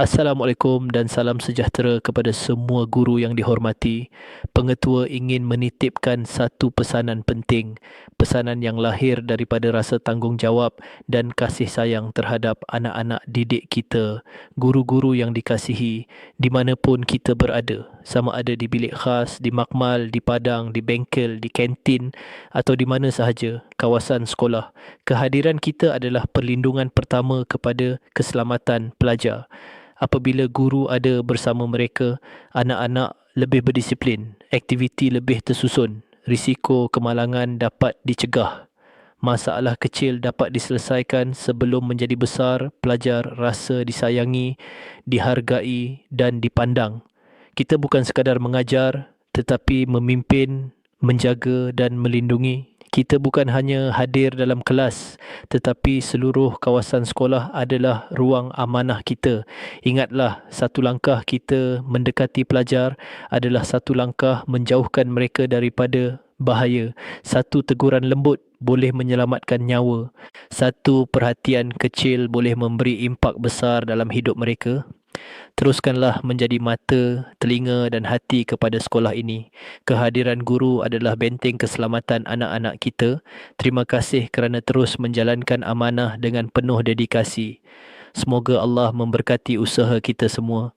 Assalamualaikum dan salam sejahtera kepada semua guru yang dihormati. Pengetua ingin menitipkan satu pesanan penting, pesanan yang lahir daripada rasa tanggungjawab dan kasih sayang terhadap anak-anak didik kita, guru-guru yang dikasihi, di mana pun kita berada, sama ada di bilik khas, di makmal, di padang, di bengkel, di kantin atau di mana sahaja, kawasan sekolah. Kehadiran kita adalah perlindungan pertama kepada keselamatan pelajar apabila guru ada bersama mereka, anak-anak lebih berdisiplin, aktiviti lebih tersusun, risiko kemalangan dapat dicegah. Masalah kecil dapat diselesaikan sebelum menjadi besar, pelajar rasa disayangi, dihargai dan dipandang. Kita bukan sekadar mengajar tetapi memimpin, menjaga dan melindungi kita bukan hanya hadir dalam kelas tetapi seluruh kawasan sekolah adalah ruang amanah kita. Ingatlah satu langkah kita mendekati pelajar adalah satu langkah menjauhkan mereka daripada bahaya. Satu teguran lembut boleh menyelamatkan nyawa. Satu perhatian kecil boleh memberi impak besar dalam hidup mereka. Teruskanlah menjadi mata, telinga dan hati kepada sekolah ini. Kehadiran guru adalah benteng keselamatan anak-anak kita. Terima kasih kerana terus menjalankan amanah dengan penuh dedikasi. Semoga Allah memberkati usaha kita semua.